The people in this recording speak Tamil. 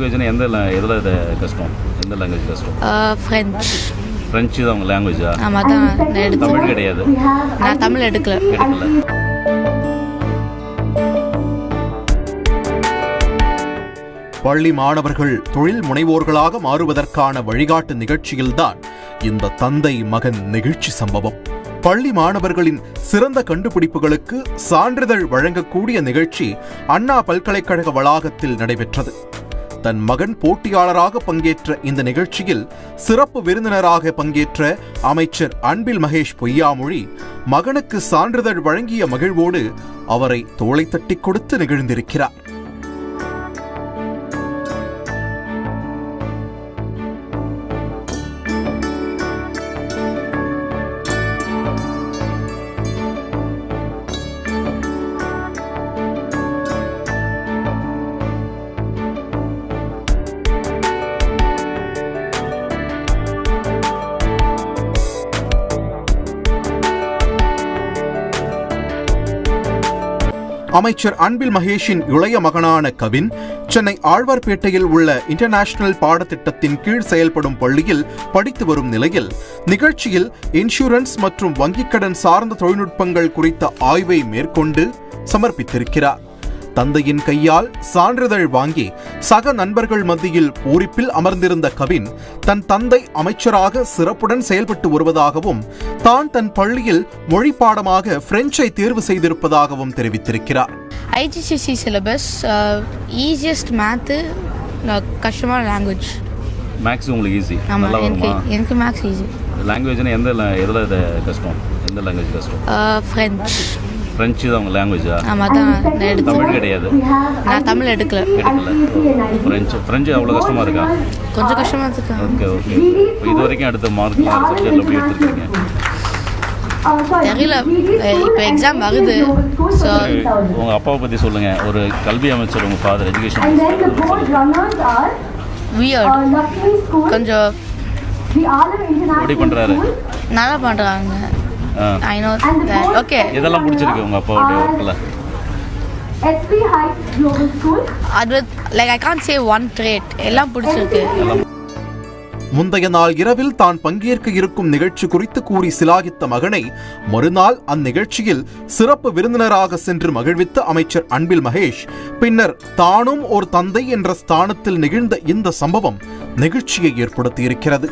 லாங்குவேஜ்னா எந்த எதில் கஷ்டம்? எந்த லாங்குவேஜ் கஷ்டம்? ஃப்ரெஞ்ச் ஃப்ரெஞ்சு தான் உங்கள் லாங்குவேஜா ஆமாம் தான் தமிழ் கிடையாது. நான் தமிழ் எடுக்கல. எடுக்கல. பள்ளி மாணவர்கள் தொழில் முனைவோர்களாக மாறுவதற்கான வழிகாட்டு நிகழ்ச்சியில்தான் இந்த தந்தை மகன் நிகழ்ச்சி சம்பவம். பள்ளி மாணவர்களின் சிறந்த கண்டுபிடிப்புகளுக்கு சான்றிதழ் வழங்கக்கூடிய நிகழ்ச்சி அண்ணா பல்கலைக்கழக வளாகத்தில் நடைபெற்றது. தன் மகன் போட்டியாளராக பங்கேற்ற இந்த நிகழ்ச்சியில் சிறப்பு விருந்தினராக பங்கேற்ற அமைச்சர் அன்பில் மகேஷ் பொய்யாமொழி மகனுக்கு சான்றிதழ் வழங்கிய மகிழ்வோடு அவரை தோளை தட்டிக் கொடுத்து நிகழ்ந்திருக்கிறார். அமைச்சர் அன்பில் மகேஷின் இளைய மகனான கவின் சென்னை ஆழ்வார்பேட்டையில் உள்ள இன்டர்நேஷனல் பாடத்திட்டத்தின் கீழ் செயல்படும் பள்ளியில் படித்து வரும் நிலையில் நிகழ்ச்சியில் இன்சூரன்ஸ் மற்றும் வங்கிக் கடன் சார்ந்த தொழில்நுட்பங்கள் குறித்த ஆய்வை மேற்கொண்டு சமர்ப்பித்திருக்கிறார். தந்தையின் கையால் சான்றிதழ் வாங்கி சக நண்பர்கள் மத்தியில் பூரிப்பில் அமர்ந்திருந்த கவின் தன் தந்தை அமைச்சராக சிறப்புடன் செயல்பட்டு வருவதாகவும் தான் தன் பள்ளியில் மொழி பாடமாக பிரெஞ்சை தேர்வு செய்திருப்பதாகவும் தெரிவித்திருக்கிறார். ஐஜிசிசி சிலபஸ் ஈஸியஸ்ட் மேத்து கஷ்டமான லாங்குவேஜ் மேக்ஸ் உங்களுக்கு ஈஸி ஆமாம் நல்லா எனக்கு வருமா? எனக்கு மேக்ஸ் ஈஸி லாங்குவேஜ்னா எந்த எதில் இது கஷ்டம் எந்த லாங்குவேஜ் கஷ்டம் ஃப்ரெஞ்ச் ஃப்ரெஞ்சு தான் உங்கள் லாங்குவேஜா ஆமாம் தான் நான் தமிழ் கிடையாது. நான் தமிழ் எடுக்கல. எடுக்கல. ஃப்ரெஞ்சு ஃப்ரெஞ்சு அவ்வளோ கஷ்டமாக இருக்கா? கொஞ்சம் கஷ்டமாக இருக்கு. ஓகே ஓகே இது வரைக்கும் அடுத்த மார்க் சப்ஜெக்டில் எப்படி எடுத்துருக்கீங்க. தெரியல. இப்போ எக்ஸாம் வருது. ஸோ உங்கள் அப்பாவை பற்றி சொல்லுங்கள் ஒரு கல்வி அமைச்சர் உங்கள் father education And then the board runners are weird கொஞ்சம் எப்படி பண்ணுறாரு நல்லா பண்ணுறாங்க ஐ நோ board- ஓகே இதெல்லாம் பிடிச்சிருக்கு Heights Global School, அது like I can say one trade எல்லாம் பிடிச்சிருக்கு. முந்தைய நாள் இரவில் தான் பங்கேற்க இருக்கும் நிகழ்ச்சி குறித்து கூறி சிலாகித்த மகனை மறுநாள் அந்நிகழ்ச்சியில் சிறப்பு விருந்தினராக சென்று மகிழ்வித்த அமைச்சர் அன்பில் மகேஷ் பின்னர் தானும் ஒரு தந்தை என்ற ஸ்தானத்தில் நிகழ்ந்த இந்த சம்பவம் நெகிழ்ச்சியை ஏற்படுத்தியிருக்கிறது.